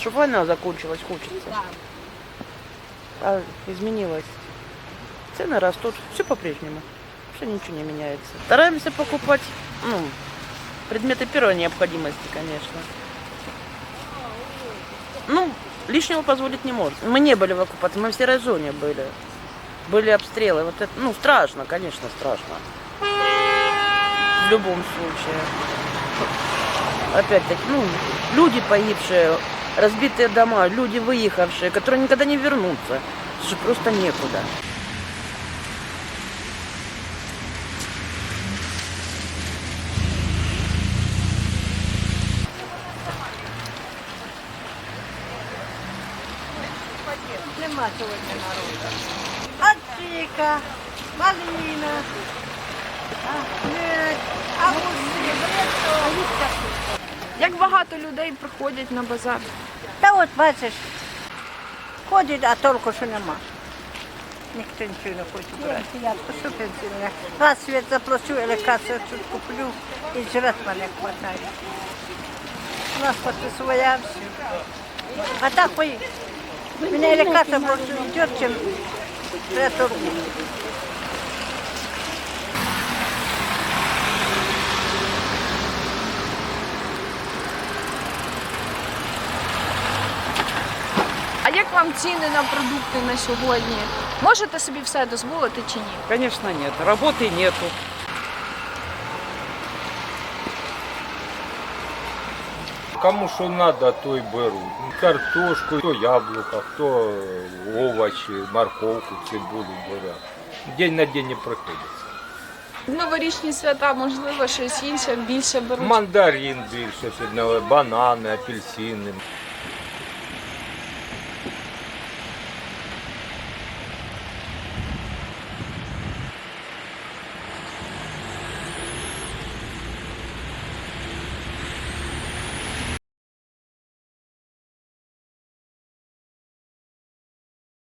Чтобы война закончилась, хочется. А изменилось. Цены растут, все по-прежнему. Все ничего не меняется. Стараемся покупать, ну, предметы первой необходимости, конечно. Ну, лишнего позволить не может. Мы не были в оккупации, мы в серой зоне были. Были обстрелы. Вот это, ну, страшно, конечно, страшно. В любом случае. Опять-таки, ну, люди погибшие, разбитые дома, люди выехавшие, которые никогда не вернутся. Же просто некуда. Нема сьогодні народу. Аджика, малина, а, мед, агурці, Як багато людей приходять на базар? Та от бачиш, ходить, а толку що нема. Ніхто нічого не хоче брати. Я що пенсіонер. Раз світ заплачу, лекарства тут куплю і жрати мене хватає. У нас своя все. А так ой, мене лекарства больше йде, чим я торгую. Як вам ціни на продукти на сьогодні? Можете собі все дозволити чи ні? Конечно, нет. Работы нету. Кому що треба, то й беруть. Картошку, то яблука, хто овочі, морковку, цибулю бере. День на день не приходиться. В Новорічні свята, можливо, щось інше більше беруть. Мандарин більше, банани, апельсини.